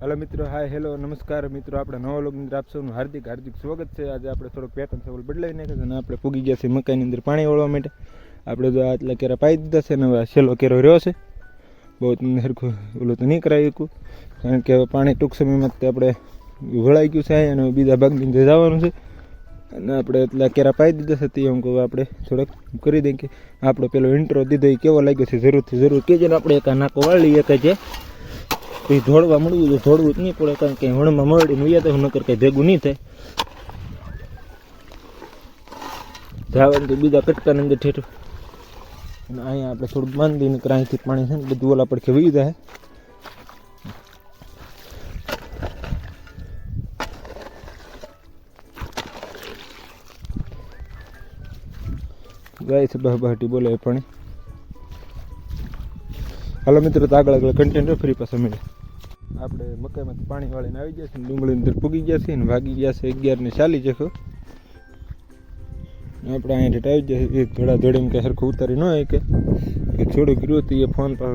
હાલો મિત્રો hi hello નમસ્કાર મિત્રો, આપણે નવો લોક અંદર આપ હાર્દિક હાર્દિક સ્વાગત છે. આજે આપણે થોડોક પેટર્ન સવાલ બદલાવી નાખ્યો છે અને આપણે પૂગી ગયા છીએ મકાઈની અંદર પાણી વાળવા માટે. આપણે જો આટલા કેરા પાઈ દીધા છે અને હવે છેલ્લો કેરો રહ્યો છે. બહુ તમને સરખું ઓલું તો નહીં કરાવી શકું. કારણ કે પાણી ટૂંક સમયમાં તે આપણે વળાઈ ગયું છે અને બીજા ભાગની અંદર જવાનું છે. અને આપણે એટલા કેરા પાઈ દીધા છે તે હું કહું આપણે થોડોક કરી દઈએ કે આપણો પેલો ઇન્ટ્રો દીધો એ કેવો લાગ્યો છે? જરૂરથી જરૂર કે ને આપણે એક નાકો વાળી એક છે પછી ધોળવા મળવું તો ધોળવું જ નહીં પડે, કારણ કે હણમાં મળીને ઉયા તો નકર કંઈ ભેગું નહીં થાય. ધાવાનું તો બીજા કટકાની અંદર ઠેઠું. અને અહીંયા આપણે થોડુંક બાંધીને અહીંથી પાણી છે ને બધું ઓલા પડખે વહી જાય. ગાય છે બહાટી બોલે પાણી. હાલો મિત્રો, તો આગળ આગળ કન્ટેન્ટ ફરી પાછા મળે આપણે મકાઈમાંથી પાણી વાળીને આવી ગયા છે ને ડુંગળીની અંદર પૂગી ગયા છે ને વાગી ગયા છે અગિયાર ને ચાલી જશો આપણે અહીં રેટ આવી જશે. એક ધોળા ધોળીમાં કે સરખું ઉતારી ન હોય કે થોડું કર્યું હતું, એ ફોન પર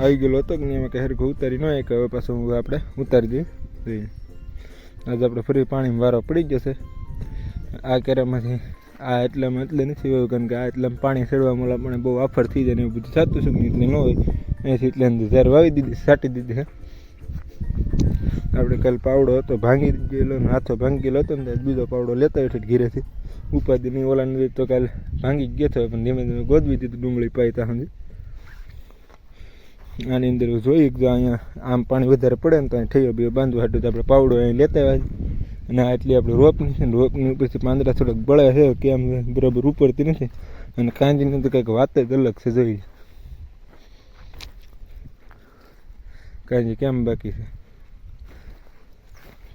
આવી ગયેલો હતો કે એમાં કે સરખું ઉતારી ન હોય કે હવે પાછું આપણે ઉતારી દઈએ. આજે આપણે ફરી પાણીમાં વારો પડી જશે. આ કેરામાંથી આ એટલામાં એટલે નથી હોય કારણ કે આ એટલામાં પાણી ચડવા મળે, પણ બહુ આફર થઈ જાય ને એવું બધું થતું ને, એટલે ન હોય. અહીંથી એટલે અંદર જ્યારે વાવી દીધી, સાટી દીધી છે. આપણે કાલ પાવડો હતો, ભાંગી ગયેલો ને હાથો ભાંગી ગયેલો હતો ને બીજો પાવડો લેતા હોય ઘીરેથી. ઓલા નથી તો કાલ ભાંગી ગયો હતો પણ ધીમે ધીમે ગોદવી દીધું, ડુંગળી પાઈ ત્યાં આની અંદર જોઈએ જો અહીંયા આમ પાણી વધારે પડે ને તો અહીં ઠૈયો બે બાંધવા હાટું તો આપણે પાવડો અહીં લેતા આવ્યા અને આટલી આપણે રોપની છે ને, રોપની ઉપરથી પાંદડા થોડાક બળે છે, કે આમ બરાબર ઉપરતી નથી. અને કાંજીની તો કંઈક વાત જ અલગ છે, જોઈ કાંજી કેમ બાકી છે?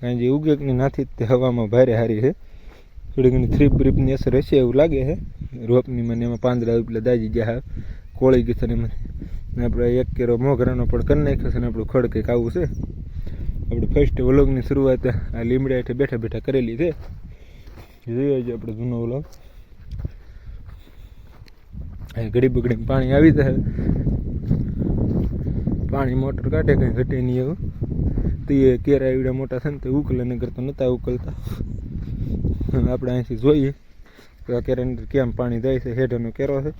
કાંજી જે ઉગેકની નાથી તે હવામાં ભારે હારી છે. થોડી ઘણી થ્રીપ બ્રીપની અસર હશે એવું લાગે છે. રોપની મને એમાં પાંદડા એટલે દાજી ગયા કોળી ગયું છે એમાં. આપણે એક કેરો મોગરાનો પણ કરી નાખ્યો છે ને આપણું ખડ કંઈક આવું છે. આપણે ફર્સ્ટ વ્લોગની શરૂઆત આ લીમડા હેઠે બેઠા બેઠા કરેલી છે. જોઈએ છે આપણે જૂનો વ્લોગ. ઘડી બગડી પાણી આવી જાય. પાણી મોટર કાઢે, કંઈ ઘટે નહીં એવું. તો એ કેરા એવડા મોટા થાય ને તો ઉકલે નહીં કરતા નહોતા ઉકલતા. આપણે અહીંથી જોઈએ તો આ કેરાની અંદર કેમ પાણી જાય છે, હેઠળનો કેરો છે.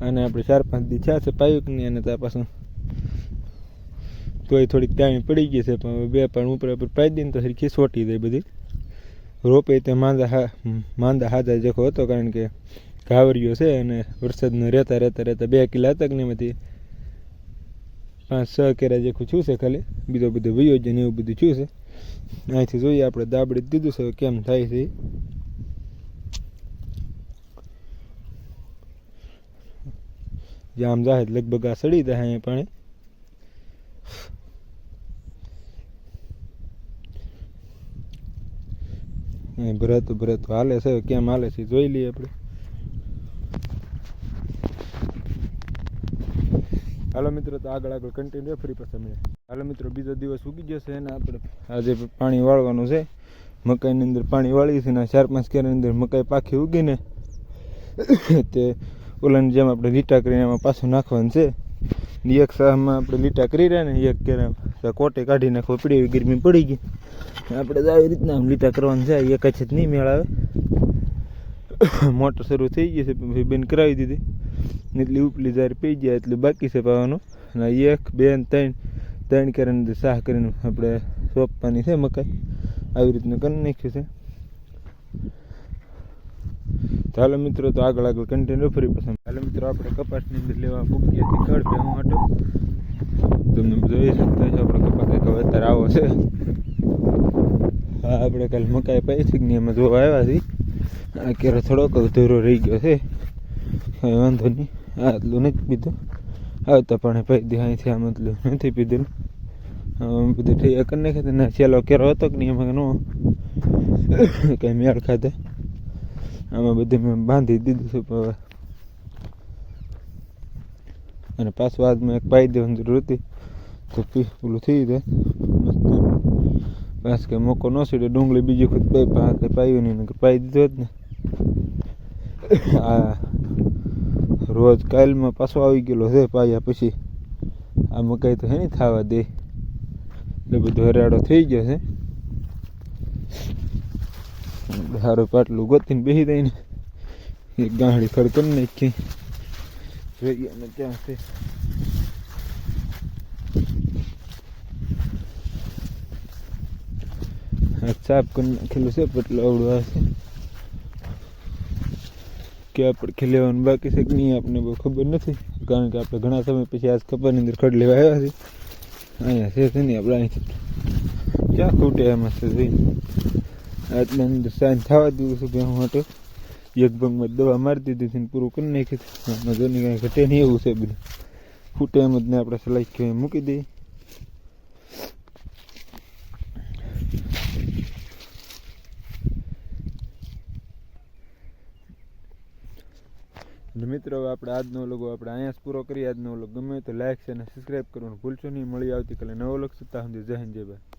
અને આપણે ચાર પાંચ દી થયા છે પાયુકની અને ત્યાં પાછું તોય થોડીક ટાઈમ પડી ગઈ છે, પણ બે પણ ઉપર ઉપર પાઈ દઈને તો સરખી સોટી જાય બધી. રોપે તે માંદા હા, માંદા હાજા જેખો હતો, કારણ કે ઘાવરિયો છે અને વરસાદને રહેતા રહેતા રહેતા બે કિલા હતા એમાંથી? પાંચ, છ કેરા જેખું છું છે ખાલી. બીજો બધો વયો છે ને એવું બધું છું છે. અહીંથી જોઈએ આપણે દાબડી દીધું છે કેમ થાય છે. જામ જાહે લગભગ આ સડી જાય અહીંયા પાણી. ભરત ભરત હાલે છે કેમ હાલે છે જોઈ લઈએ આપણે. હાલો મિત્રો, તો આગળ આગળ કન્ટિન્યુ ફરી પાછા મળે હાલો મિત્રો, બીજો દિવસ ઉગી જશે અને આપણે આજે પાણી વાળવાનું છે. મકાઈની અંદર પાણી વાળી છે ને ચાર પાંચ કેરાની અંદર મકાઈ પાખી ઉગીને તે ઓલાની જેમ આપણે લીટા કરીને એમાં પાછું નાખવાનું છે. એક સાહમાં આપણે લીટા કરી રહ્યા ને, એક કેરા કોટે કાઢી નાખવા પડી એવી ગરમી પડી ગઈ. આપણે તો આવી રીતના લીટા કરવાનું છે એક જ નહીં મેળ આવે. મોટર શરૂ થઈ ગઈ છે બેન કરાવી દીધી. એટલી ઉપલી જ્યારે પી જાય એટલું બાકી છે પાવાનું અને એક બે ત્રણ ત્રણ કરીને સાહ કરીને આપણે સોંપવાની છે મકાઈ આવી રીતનું કરી નાખ્યું છે ચાલો મિત્રો તો આગળ આગળ કન્ટેનર ફરી પસંદ ચાલો મિત્રો આપણે કપાસની અંદર લેવા મૂકીએ છીએ કડ બે માટે તમને જોઈ શકતા છો આપણે કપાસ એક અત્યારે આવો છે હા આપણે કાલે મકાઈ પાઈ છે એમાં જોવા આવ્યા છીએ કેરો થોડોક અધૂરો રહી ગયો છે કાંઈ વાંધો નહીં. આટલું નથી પીધું. આવતા પણ ભાઈ દે અહીંથી આમ એટલું નથી પીધું. બધું ઠીક કરી નાખે ને, છેલ્લો કેરો હતો કે નહીં એમાં નો? કંઈ મેળ ખાધે. આમાં બધું મેં બાંધી દીધું છે હવે. અને પાછું આજમાં એક પાઈ દેવાની જરૂર હતી. તો પી, પેલું થઈ જાય. બસ કે મોકો ન સીડે ડુંગળી બીજી ખુદ પાઈ પા કંઈ પાયું નહીં પાઈ દીધો જ ને. આ રોજ કાલમાં પાછો આવી ગયેલો છે પાયા પછી. આ મકાઈ તો હે નહીં થવા દે. એટલે બધો હરાડો થઈ ગયો છે. હારું પાટલું ગોતીને બેસી દઈને એક ગાંડી ખડ કરી નાખી. જોઈએ ને ત્યાં છે. સાફ કરી નાખેલું છે, પટલું આવડું આ કે આપણે ખેલેવાનું બાકી છે કે નહીં, આપણને બહુ ખબર નથી. કારણ કે આપણે ઘણા સમય પછી આજ ખબરની અંદર ખડ લેવા આવ્યા છે. અહીંયા છે છે નહીં આપણે અહીંથી ક્યાં ખૂટે એમાં છે. આટલા અંદર સાંજ થવા દીધું છે ભેહું માટે એક ભંગમાં દવા મારી દીધી ને પૂરું કરી નાખી છે. આમાં કાંઈ ઘટે નહીં એવું છે બધું. ખૂટે એમ જ ને આપણે સલાઈ મૂકી દઈએ. મિત્રો આપણે આજનો લોગો આપણે અહીંયા પૂરો કરીએ આજનો લોગ ગમે તો લાઈક છે અને સબસ્ક્રાઈબ કરવાનું ભૂલશો નહીં. મળી આવતીકાલે નવો લોગ સત્તા સુધી જય હિન્દ, જય ભાઈ